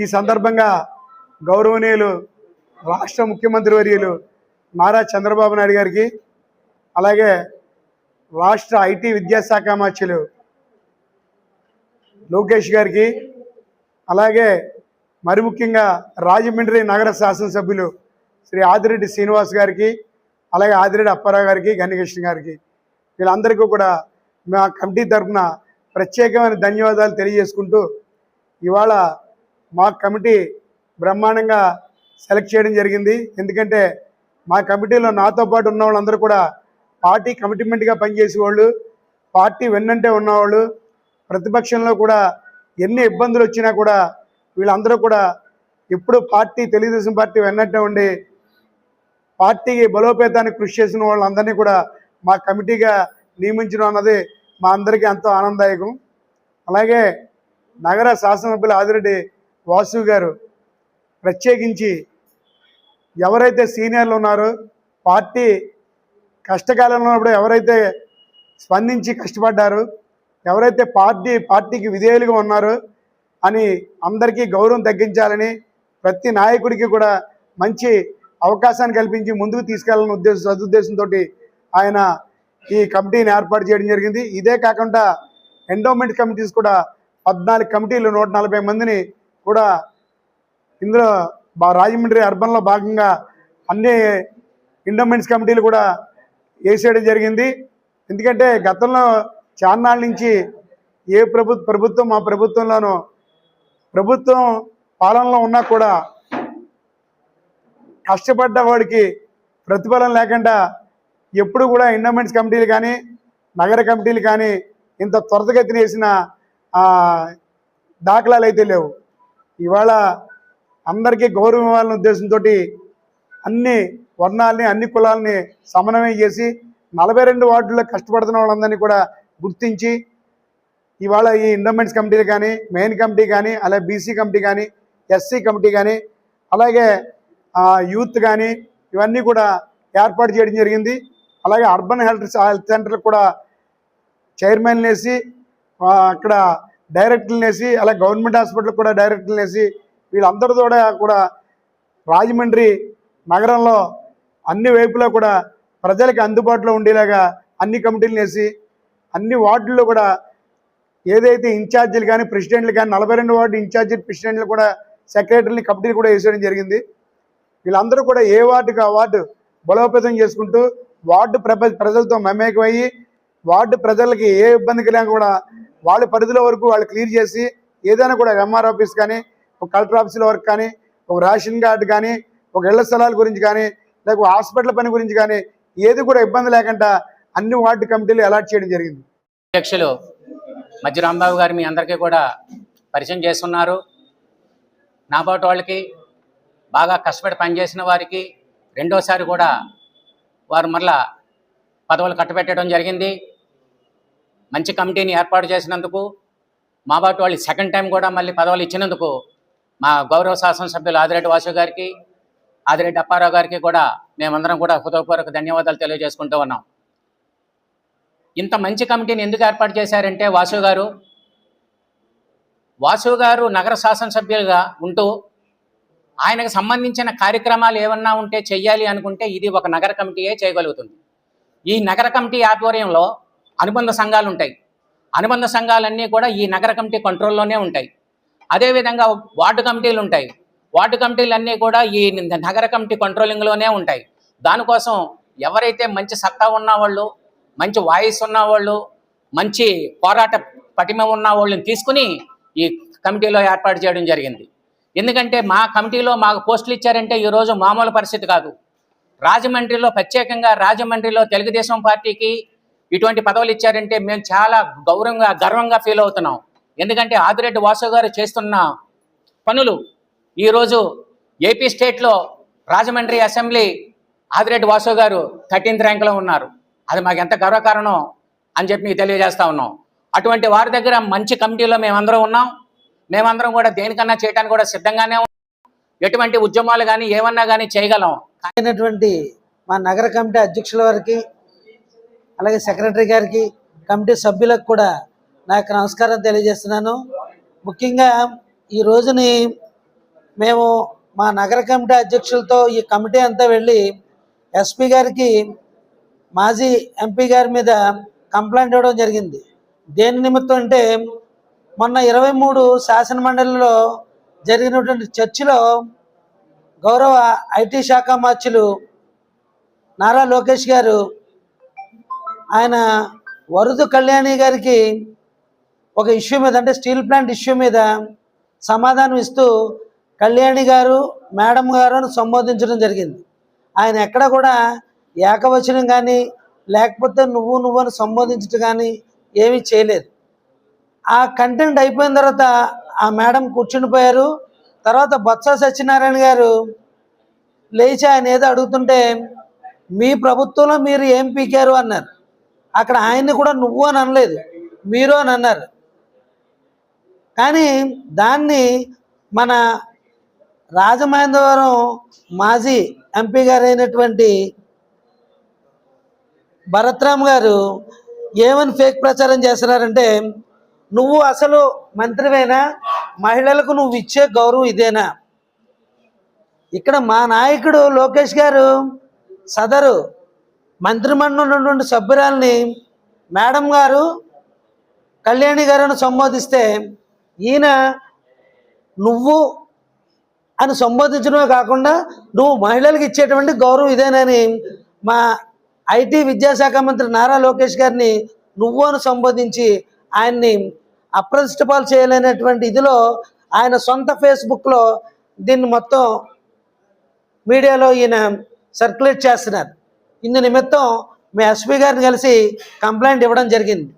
ఈ సందర్భంగా గౌరవనీయులు రాష్ట్ర ముఖ్యమంత్రి వర్యులు నారా చంద్రబాబు నాయుడు గారికి అలాగే రాష్ట్ర ఐటీ విద్యాశాఖ మార్చులు లోకేష్ గారికి అలాగే మరి ముఖ్యంగా రాజమండ్రి నగర శాసనసభ్యులు శ్రీ ఆదిరెడ్డి శ్రీనివాస్ గారికి అలాగే ఆదిరెడ్డి అప్పారావు గారికి గన్నికృష్ణ గారికి. వీళ్ళందరికీ కూడా మా కమిటీ తరఫున ప్రత్యేకమైన ధన్యవాదాలు తెలియజేసుకుంటూ ఇవాళ మా కమిటీ బ్రహ్మాండంగా సెలెక్ట్ చేయడం జరిగింది. ఎందుకంటే మా కమిటీలో నాతో పాటు ఉన్న వాళ్ళందరూ కూడా పార్టీ కమిట్మెంట్గా పనిచేసేవాళ్ళు పార్టీ వెన్నంటే ఉన్నవాళ్ళు ప్రతిపక్షంలో కూడా ఎన్ని ఇబ్బందులు వచ్చినా కూడా వీళ్ళందరూ కూడా ఎప్పుడు పార్టీ తెలుగుదేశం పార్టీ వెన్నట్టే ఉండి పార్టీకి బలోపేతానికి కృషి చేసిన వాళ్ళందరినీ కూడా మా కమిటీగా నియమించడం అన్నది మా అందరికీ ఎంతో ఆనందదాయకం. అలాగే నగర శాసనసభ్యులు ఆదిరెడ్డి వాసు గారు ప్రత్యేకించి ఎవరైతే సీనియర్లు ఉన్నారో పార్టీ కష్టకాలంలో ఉన్నప్పుడు ఎవరైతే స్పందించి కష్టపడ్డారు ఎవరైతే పార్టీ పార్టీకి విధేయులుగా ఉన్నారో అని అందరికీ గౌరవం తగ్గించాలని ప్రతి నాయకుడికి కూడా మంచి అవకాశాన్ని కల్పించి ముందుకు తీసుకెళ్ళాలని ఉద్దేశ సదుద్దేశంతో ఆయన ఈ కమిటీని ఏర్పాటు చేయడం జరిగింది. ఇదే కాకుండా ఎండోమెంట్ కమిటీస్ కూడా పద్నాలుగు కమిటీలు నూట నలభై మందిని కూడా ఇందులో బా రాజమండ్రి అర్బన్లో భాగంగా అన్ని ఇండోమెంట్స్ కమిటీలు కూడా వేసేయడం జరిగింది. ఎందుకంటే గతంలో చాన్నాళ్ళ నుంచి ఏ ప్రభు ప్రభుత్వం మా ప్రభుత్వంలోనూ ప్రభుత్వం పాలనలో ఉన్నా కూడా కష్టపడ్డ వాడికి ప్రతిఫలం లేకుండా ఎప్పుడు కూడా ఇండోమెంట్స్ కమిటీలు కానీ నగర కమిటీలు కానీ ఇంత త్వరతగతిన వేసిన దాఖలాలు అయితే లేవు. ఇవాళ అందరికీ గౌరవం ఇవ్వాలనే ఉద్దేశంతో అన్ని వర్ణాలని అన్ని కులాలని సమన్వయం చేసి నలభై రెండు వార్డుల్లో కష్టపడుతున్న వాళ్ళందరినీ కూడా గుర్తించి ఇవాళ ఈ ఇండోమెంట్స్ కమిటీలు కానీ మెయిన్ కమిటీ కానీ అలాగే బీసీ కమిటీ కానీ ఎస్సీ కమిటీ కానీ అలాగే యూత్ కానీ ఇవన్నీ కూడా ఏర్పాటు చేయడం జరిగింది. అలాగే అర్బన్ హెల్త్ హెల్త్ సెంటర్ కూడా చైర్మన్ వేసి అక్కడ డైరెక్టర్లు వేసి అలాగే గవర్నమెంట్ హాస్పిటల్ కూడా డైరెక్టర్లు వేసి వీళ్ళందరితో కూడా కూడా రాజమండ్రి నగరంలో అన్ని వైపులా కూడా ప్రజలకు అందుబాటులో ఉండేలాగా అన్ని కమిటీలు వేసి అన్ని వార్డుల్లో కూడా ఏదైతే ఇన్ఛార్జీలు కానీ ప్రెసిడెంట్లు కానీ నలభై రెండు వార్డు ఇన్ఛార్జీ ప్రెసిడెంట్లు కూడా సెక్రటరీని కమిటీలు కూడా వేసేయడం జరిగింది. వీళ్ళందరూ కూడా ఏ వార్డుకి ఆ వార్డు బలోపేతం చేసుకుంటూ వార్డు ప్రజలతో మమేకమయ్యి వార్డు ప్రజలకి ఏ ఇబ్బంది కలిగినా కూడా వాళ్ళ పరిధిలో వరకు వాళ్ళు క్లియర్ చేసి ఏదైనా కూడా ఎంఆర్ ఆఫీస్ కానీ ఒక కలెక్టర్ ఆఫీసుల వరకు కానీ ఒక రేషన్ కార్డు కానీ ఒక ఇళ్ళ స్థలాల గురించి కానీ లేకపోతే హాస్పిటల్ పని గురించి కానీ ఏది కూడా ఇబ్బంది లేకుండా అన్ని వార్డు కమిటీలు అలాట్ చేయడం జరిగింది. అధ్యక్షులు మధ్య రాంబాబు గారు మీ అందరికీ కూడా పరిచయం చేస్తున్నారు. నాబాటు వాళ్ళకి బాగా కష్టపడి పనిచేసిన వారికి రెండోసారి కూడా వారు మరలా పదవులు కట్టబెట్టడం జరిగింది. మంచి కమిటీని ఏర్పాటు చేసినందుకు మా బాటి వాళ్ళు సెకండ్ టైం కూడా మళ్ళీ పదవులు ఇచ్చినందుకు మా గౌరవ శాసనసభ్యులు ఆదిరెడ్డి వాసు గారికి ఆదిరెడ్డి అప్పారావు గారికి కూడా మేమందరం కూడా హృదయపూర్వక ధన్యవాదాలు తెలియజేసుకుంటూ ఉన్నాం. ఇంత మంచి కమిటీని ఎందుకు ఏర్పాటు చేశారంటే వాసు గారు వాసు గారు నగర శాసనసభ్యులుగా ఉంటూ ఆయనకు సంబంధించిన కార్యక్రమాలు ఏమన్నా ఉంటే చెయ్యాలి అనుకుంటే ఇది ఒక నగర కమిటీయే చేయగలుగుతుంది. ఈ నగర కమిటీ ఆధ్వర్యంలో అనుబంధ సంఘాలు ఉంటాయి అనుబంధ సంఘాలన్నీ కూడా ఈ నగర కమిటీ కంట్రోల్లోనే ఉంటాయి. అదేవిధంగా వార్డు కమిటీలు ఉంటాయి వార్డు కమిటీలు అన్నీ కూడా ఈ నగర కమిటీ కంట్రోలింగ్లోనే ఉంటాయి. దానికోసం ఎవరైతే మంచి సత్తా ఉన్నవాళ్ళు మంచి వాయిస్ ఉన్నవాళ్ళు మంచి పోరాట పటిమ ఉన్న వాళ్ళని తీసుకుని ఈ కమిటీలో ఏర్పాటు చేయడం జరిగింది. ఎందుకంటే మా కమిటీలో మాకు పోస్టులు ఇచ్చారంటే ఈరోజు మామూలు పరిస్థితి కాదు. రాజమండ్రిలో ప్రత్యేకంగా రాజమండ్రిలో తెలుగుదేశం పార్టీకి ఇటువంటి పదవులు ఇచ్చారంటే మేము చాలా గౌరవంగా గర్వంగా ఫీల్ అవుతున్నాం. ఎందుకంటే ఆదిరెడ్డి వాసు గారు చేస్తున్న పనులు ఈరోజు ఏపీ స్టేట్లో రాజమండ్రి అసెంబ్లీ ఆదిరెడ్డి వాసు గారు థర్టీన్త్ ర్యాంక్లో ఉన్నారు. అది మాకు ఎంత గర్వకారణం అని చెప్పి మీకు తెలియజేస్తా ఉన్నాం. అటువంటి వారి దగ్గర మంచి కమిటీలో మేమందరం ఉన్నాం. మేమందరం కూడా దేనికన్నా చేయడానికి కూడా సిద్ధంగానే ఉన్నాం. ఎటువంటి ఉద్యమాలు కానీ ఏమన్నా కానీ చేయగలం. అయినటువంటి మా నగర కమిటీ అధ్యక్షుల వారికి అలాగే సెక్రటరీ గారికి కమిటీ సభ్యులకు కూడా నా యొక్క నమస్కారం తెలియజేస్తున్నాను. ముఖ్యంగా ఈ రోజుని మేము మా నగర కమిటీ అధ్యక్షులతో ఈ కమిటీ అంతా వెళ్ళి ఎస్పీ గారికి మాజీ ఎంపీ గారి మీద కంప్లైంట్ ఇవ్వడం జరిగింది. దేని నిమిత్తం అంటే మొన్న ఇరవై మూడు శాసన మండలిలో జరిగినటువంటి చర్చలో గౌరవ ఐటీ శాఖ మార్చులు నారా లోకేష్ గారు ఆయన వరుదు కళ్యాణి గారికి ఒక ఇష్యూ మీద అంటే స్టీల్ ప్లాంట్ ఇష్యూ మీద సమాధానం ఇస్తూ కళ్యాణి గారు మేడం గారు అని సంబోధించడం జరిగింది. ఆయన ఎక్కడ కూడా ఏకవచనం కానీ లేకపోతే నువ్వు నువ్వు అని సంబోధించడం కానీ ఏమీ చేయలేదు. ఆ కంటెంట్ అయిపోయిన తర్వాత ఆ మేడం కూర్చుండిపోయారు. తర్వాత బొత్స సత్యనారాయణ గారు లేచి ఆయన ఏదో అడుగుతుంటే మీ ప్రభుత్వంలో మీరు ఏం పీకారు? అన్నారు. అక్కడ ఆయన్ని కూడా నువ్వు అని అనలేదు. మీరు అని అన్నారు. కానీ దాన్ని మన రాజమహేంద్రవరం మాజీ ఎంపీ గారైనటువంటి భరత్రామ్ గారు ఏమని ఫేక్ ప్రచారం చేస్తున్నారంటే నువ్వు అసలు మంత్రివేనా? మహిళలకు నువ్వు ఇచ్చే గౌరవం ఇదేనా? ఇక్కడ మా నాయకుడు లోకేష్ గారు సదరు. మంత్రిమండలి సభ్యురాల్ని మేడం గారు కళ్యాణి గారిని సంబోధిస్తే ఈయన నువ్వు అని సంబోధించడమే కాకుండా నువ్వు మహిళలకు ఇచ్చేటువంటి గౌరవం ఇదేనని మా ఐటీ విద్యాశాఖ మంత్రి నారా లోకేష్ గారిని నువ్వు అని సంబోధించి ఆయన్ని అప్రతిష్టపాలు చేయలేనటువంటి ఇదిలో ఆయన సొంత ఫేస్బుక్లో దీన్ని మొత్తం మీడియాలో ఈయన సర్క్యులేట్ చేస్తున్నారు. ఇందు నిమిత్తం మీ ఎస్పీ గారిని కలిసి కంప్లైంట్ ఇవ్వడం జరిగింది.